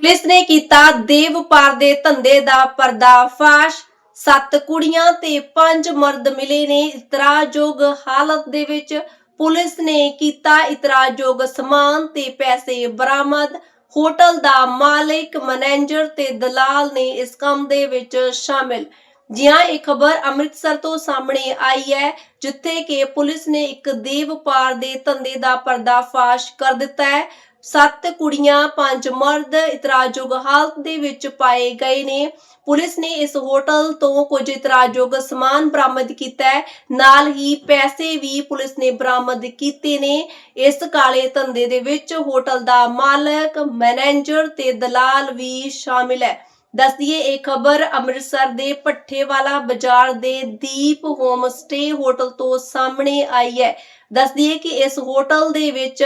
Police ਨੇ ਕੀਤਾ ਦੇਵ ਵਪਾਰ ਦੇ ਧੰਦੇ ਦਾ ਪਰਦਾਫਾਸ਼। ਸੱਤ ਕੁੜੀਆਂ ਤੇ ਪੰਜ ਮਰਦ ਮਿਲੇ ਨੇ। ਇਤਰਾਜ਼ਯੋਗ ਹਾਲਤ ਦੇ ਵਿੱਚ ਪੁਲਿਸ ਨੇ ਕੀਤਾ ਇਤਰਾਜ਼ਯੋਗ ਸਮਾਨ ਤੇ ਪੈਸੇ ਬਰਾਮਦ। ਹੋਟਲ ਦਾ ਮਾਲਕ, ਮੈਨੇਜਰ ਤੇ ਦਲਾਲ ਨੇ ਇਸ ਕੰਮ ਦੇ ਵਿੱਚ ਸ਼ਾਮਿਲ। ਜੀ ਹਾਂ ਇਹ ਖਬਰ ਅੰਮ੍ਰਿਤਸਰ ਤੋਂ ਸਾਹਮਣੇ ਆਈ ਹੈ, ਜਿੱਥੇ ਕਿ ਪੁਲਿਸ ਨੇ ਇੱਕ ਦੇਵ ਵਪਾਰ ਦੇ ਧੰਦੇ ਦਾ ਪਰਦਾਫਾਸ਼ ਕਰ ਦਿੱਤਾ ਹੈ। ਸੱਤ ਕੁੜੀਆਂ, ਪੰਜ ਮਰਦ ਇਤਰਾਜ਼ਯੋਗ ਹਾਲਤ ਦੇ ਵਿੱਚ ਪਾਏ ਗਏ ਨੇ। ਪੁਲਿਸ ਨੇ ਇਸ ਹੋਟਲ ਤੋਂ ਕੁਝ ਇਤਰਾਜ਼ਯੋਗ ਸਮਾਨ ਬਰਾਮਦ ਕੀਤਾ ਹੈ। ਨਾਲ ਹੀ ਪੈਸੇ ਵੀ ਪੁਲਿਸ ਨੇ ਬਰਾਮਦ ਕੀਤੇ ਨੇ। ਇਸ ਕਾਲੇ ਧੰਦੇ ਦੇ ਵਿੱਚ ਹੋਟਲ ਦਾ ਮਾਲਕ, ਮੈਨੇਜਰ ਤੇ ਦਲਾਲ ਵੀ ਸ਼ਾਮਿਲ ਹੈ। ਦੱਸ ਦਈਏ, ਇਹ ਖਬਰ ਅੰਮ੍ਰਿਤਸਰ ਦੇ ਪੱਠੇਵਾਲਾ ਬਾਜ਼ਾਰ ਦੇ ਦੀਪ ਹੋਮ ਸਟੇ ਹੋਟਲ ਤੋਂ ਸਾਹਮਣੇ ਆਈ ਹੈ। ਦੱਸ ਦਈਏ ਕਿ ਇਸ ਹੋਟਲ ਦੇ ਵਿੱਚ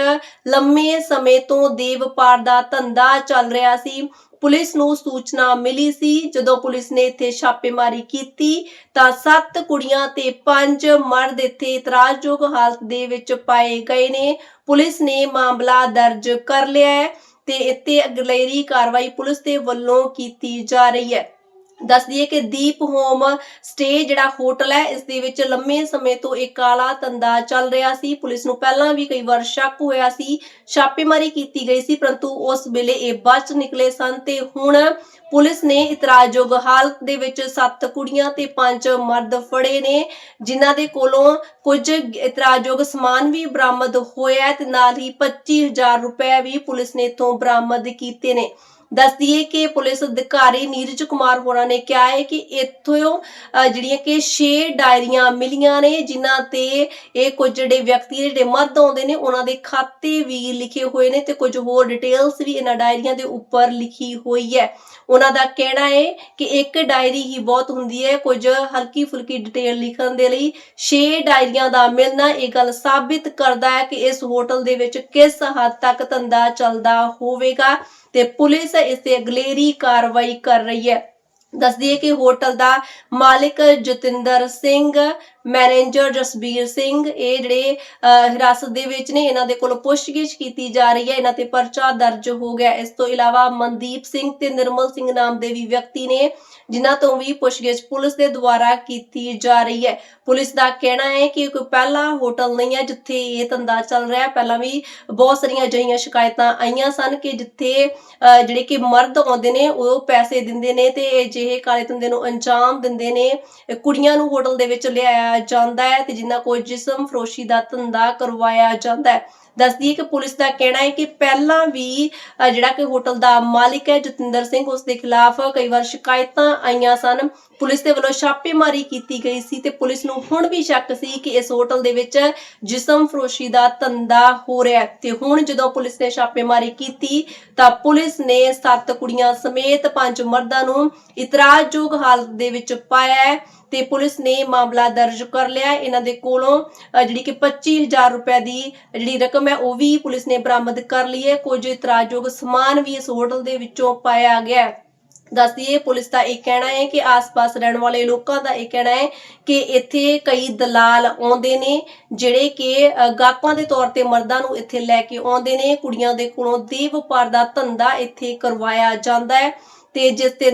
ਲੰਮੇ ਸਮੇਂ ਤੋਂ ਦੇ ਵਪਾਰ ਦਾ ਧੰਦਾ ਚੱਲ ਰਿਹਾ ਸੀ। ਪੁਲਿਸ ਨੂੰ ਸੂਚਨਾ ਮਿਲੀ ਸੀ। ਜਦੋਂ ਪੁਲਿਸ ਨੇ ਇੱਥੇ ਛਾਪੇਮਾਰੀ ਕੀਤੀ, ਤਾਂ ਸੱਤ ਕੁੜੀਆਂ ਤੇ ਪੰਜ ਮਰਦ ਇੱਥੇ ਇਤਰਾਜ਼ਯੋਗ ਹਾਲਤ ਦੇ ਵਿੱਚ ਪਾਏ ਗਏ ਨੇ। ਪੁਲਿਸ ਨੇ ਮਾਮਲਾ ਦਰਜ ਕਰ ਲਿਆ ਹੈ। ਤੇ ਇੱਥੇ ਅਗਲੇਰੀ ਕਾਰਵਾਈ ਪੁਲਿਸ ਦੇ ਵੱਲੋਂ ਕੀਤੀ ਜਾ ਰਹੀ ਹੈ। ਦੱਸ ਦਈਏ ਕਿ ਦੀਪ ਹੋਮ ਸਟੇ ਜਿਹੜਾ ਹੋਟਲ ਹੈ, ਇਸ ਦੇ ਵਿੱਚ ਲੰਮੇ ਸਮੇਂ ਤੋਂ ਇੱਕ ਕਾਲਾ ਧੰਦਾ ਚੱਲ ਰਿਹਾ ਸੀ। ਪੁਲਿਸ ਨੂੰ ਪਹਿਲਾਂ ਵੀ ਕਈ ਵਾਰ ਸ਼ੱਕ ਹੋਇਆ ਸੀ, ਛਾਪੇਮਾਰੀ ਕੀਤੀ ਗਈ ਸੀ, ਪਰੰਤੂ ਉਸ ਵੇਲੇ ਇਹ ਬਚ ਨਿਕਲੇ ਸਨ ਤੇ ਹੁਣ ਪੁਲਿਸ ਨੇ ਇਤਰਾਜ਼ਯੋਗ ਹਾਲਤ ਦੇ ਵਿੱਚ ਸੱਤ ਕੁੜੀਆਂ ਤੇ ਪੰਜ ਮਰਦ ਫੜੇ ਨੇ, ਜਿਨ੍ਹਾਂ ਦੇ ਕੋਲੋਂ ਕੁਝ ਇਤਰਾਜ਼ਯੋਗ ਸਮਾਨ ਵੀ ਬਰਾਮਦ ਹੋਇਆ ਤੇ ਨਾਲ ਹੀ 25000 ਰੁਪਏ ਵੀ ਪੁਲਿਸ ਨੇ ਇਥੋਂ ਬਰਾਮਦ ਕੀਤੇ ਨੇ। ਦੱਸ ਦਈਏ ਕਿ ਪੁਲਿਸ ਅਧਿਕਾਰੀ ਨੀਰਜ ਕੁਮਾਰ ਹੋਰਾਂ ਨੇ ਕਿਹਾ ਹੈ ਕਿ ਇੱਥੋਂ ਜਿਹੜੀਆਂ ਕਿ 6 ਡਾਇਰੀਆਂ ਮਿਲੀਆਂ ਨੇ, ਜਿਨ੍ਹਾਂ ਤੇ ਇਹ ਕੁਝ ਜਿਹੜੇ ਵਿਅਕਤੀ ਜਿਹੜੇ ਮਰਦ ਆਉਂਦੇ ਨੇ, ਉਹਨਾਂ ਦੇ ਖਾਤੇ ਵੀ ਲਿਖੇ ਹੋਏ ਨੇ ਤੇ ਕੁਝ ਹੋਰ ਡਿਟੇਲਸ ਵੀ ਇਹਨਾਂ ਡਾਇਰੀਆਂ ਦੇ ਉੱਪਰ ਲਿਖੀ ਹੋਈ ਹੈ ਉਹਨਾਂ ਦਾ ਕਹਿਣਾ ਹੈ ਕਿ ਇੱਕ ਡਾਇਰੀ ਹੀ ਬਹੁਤ ਹੁੰਦੀ ਹੈ ਕੁਝ ਹਲਕੀ ਫੁਲਕੀ ਡਿਟੇਲ ਲਿਖਣ ਦੇ ਲਈ। 6 ਡਾਇਰੀਆਂ ਦਾ ਮਿਲਣਾ ਇਹ ਗੱਲ ਸਾਬਿਤ ਕਰਦਾ ਹੈ ਕਿ ਇਸ ਹੋਟਲ ਦੇ ਵਿੱਚ ਕਿਸ ਹੱਦ ਤੱਕ ਧੰਦਾ ਚੱਲਦਾ ਹੋਵੇਗਾ। ਤੇ ਪੁਲਿਸ ਇਸ ਤੇ ਅਗਲੇਰੀ ਕਾਰਵਾਈ ਕਰ ਰਹੀ ਹੈ। ਦੱਸਦੀ ਹੈ ਕਿ ਹੋਟਲ ਦਾ ਮਾਲਕ ਜਤਿੰਦਰ ਸਿੰਘ ਮੈਨੇਜਰ ਜਸਬੀਰ ਸਿੰਘ ਇਹ ਜਿਹੜੇ ਅਹ, ਹਿਰਾਸਤ ਦੇ ਵਿੱਚ ਨੇ ਇਹਨਾਂ ਦੇ ਕੋਲ ਪੁੱਛਗਿੱਛ ਕੀਤੀ ਜਾ ਰਹੀ ਹੈ। ਇਹਨਾਂ ਤੇ ਪਰਚਾ ਦਰਜ ਹੋ ਗਿਆ। ਇਸ ਤੋਂ ਇਲਾਵਾ ਮਨਦੀਪ ਸਿੰਘ ਤੇ ਨਿਰਮਲ ਸਿੰਘ ਨਾਮ ਦੇ ਵੀ ਵਿਅਕਤੀ ਨੇ ਜਿਨ੍ਹਾਂ ਤੋਂ ਵੀ ਪੁੱਛਗਿੱਛ ਪੁਲਿਸ ਦੇ ਦੁਆਰਾ ਕੀਤੀ ਜਾ ਰਹੀ ਹੈ। ਪੁਲਿਸ ਦਾ ਕਹਿਣਾ ਹੈ ਕਿ ਕੋਈ ਪਹਿਲਾ ਹੋਟਲ ਨਹੀਂ ਹੈ ਜਿੱਥੇ ਇਹ ਧੰਦਾ ਚੱਲ ਰਿਹਾ ਹੈ। ਪਹਿਲਾਂ ਵੀ ਬਹੁਤ ਸਾਰੀਆਂ ਅਜਿਹੀਆਂ ਸ਼ਿਕਾਇਤਾਂ ਆਈਆਂ ਸਨ ਕਿ ਜਿੱਥੇ ਅਹ, ਜਿਹੜੇ ਕਿ ਮਰਦ ਆਉਂਦੇ ਨੇ ਉਹ ਪੈਸੇ ਦਿੰਦੇ ਨੇ ਤੇ ਅਜਿਹੇ ਕਾਲੇ ਧੰਦੇ ਨੂੰ ਅੰਜਾਮ ਦਿੰਦੇ ਨੇ। ਕੁੜੀਆਂ ਨੂੰ ਹੋਟਲ ਦੇ ਵਿੱਚ ਲਿਆਇਆ ਜਾਂਦਾ ਹੈ ਤੇ ਜਿਨ੍ਹਾਂ ਕੋਲ ਜਿਸਮ ਫਰੋਸ਼ੀ ਦਾ ਧੰਦਾ ਕਰਵਾਇਆ ਜਾਂਦਾ ਹੈ ਦੱਸਦੀ ਹੈ ਕਿ ਪੁਲਿਸ ਦਾ ਕਹਿਣਾ ਹੈ ਕਿ ਪਹਿਲਾਂ ਵੀ ਜਿਹੜਾ ਕਿ ਹੋਟਲ ਦਾ ਮਾਲਿਕ ਹੈ, ਜਤਿੰਦਰ ਸਿੰਘ, ਉਸ ਦੇ ਖਿਲਾਫ ਕਈ ਵਾਰ ਸ਼ਿਕਾਇਤਾਂ ਆਈਆਂ ਸਨ। ਪੁਲਿਸ ਦੇ ਵੱਲੋਂ ਛਾਪੇਮਾਰੀ ਕੀਤੀ ਗਈ ਸੀ ਤੇ ਪੁਲਿਸ ਨੂੰ ਹੁਣ ਵੀ ਸ਼ੱਕ ਸੀ ਕਿ ਇਸ ਹੋਟਲ ਦੇ ਵਿੱਚ ਜਿਸਮ ਫਰੋਸ਼ੀ ਦਾ ਧੰਦਾ ਹੋ ਰਿਹਾ ਤੇ ਹੁਣ ਜਦੋਂ ਪੁਲਿਸ ਨੇ ਛਾਪੇਮਾਰੀ ਕੀਤੀ, ਤਾਂ ਪੁਲਿਸ ਨੇ ਸੱਤ ਕੁੜੀਆਂ ਸਮੇਤ ਪੰਜ ਮਰਦਾਂ ਨੂੰ ਇਤਰਾਜ਼ਯੋਗ ਹਾਲਤ ਦੇ ਵਿੱਚ ਪਾਇਆ ਹੈ ਤੇ ਪੁਲਿਸ ਨੇ ਮਾਮਲਾ ਦਰਜ ਕਰ ਲਿਆ ਇਹਨਾਂ ਦੇ ਕੋਲੋਂ ਜਿਹੜੀ ਕਿ 25000 ਰੁਪਏ ਦੀ ਜਿਹੜੀ ਰਕਮ ਹੈ ਉਹ ਵੀ ਪੁਲਿਸ ਨੇ ਬਰਾਮਦ ਕਰ ਲਈ ਹੈ। ਕੁਝ ਇਤਰਾਜ਼ਯੋਗ ਸਮਾਨ ਵੀ ਇਸ ਹੋਟਲ ਦੇ ਵਿੱਚੋਂ ਪਾਇਆ ਗਿਆ ਹੈ। ਦੱਸਦੀ ਹੈ ਪੁਲਿਸ ਦਾ ਇਹ ਕਹਿਣਾ ਹੈ ਕਿ ਆਸ-ਪਾਸ ਰਹਿਣ ਵਾਲੇ ਲੋਕਾਂ ਦਾ ਇਹ ਕਹਿਣਾ ਹੈ ਕਿ ਇੱਥੇ ਕਈ ਦਲਾਲ ਆਉਂਦੇ ਨੇ, ਜਿਹੜੇ ਕਿ ਗਾਹਕਾਂ ਦੇ ਤੌਰ ਤੇ ਮਰਦਾਂ ਨੂੰ ਇੱਥੇ ਲੈ ਕੇ ਆਉਂਦੇ ਨੇ। ਕੁੜੀਆਂ ਦੇ ਕੋਲੋਂ ਦੇ ਵਪਾਰ ਦਾ ਧੰਦਾ ਇੱਥੇ ਕਰਵਾਇਆ ਜਾਂਦਾ ਹੈ ਤੇ ਜਿਸ ਤੇ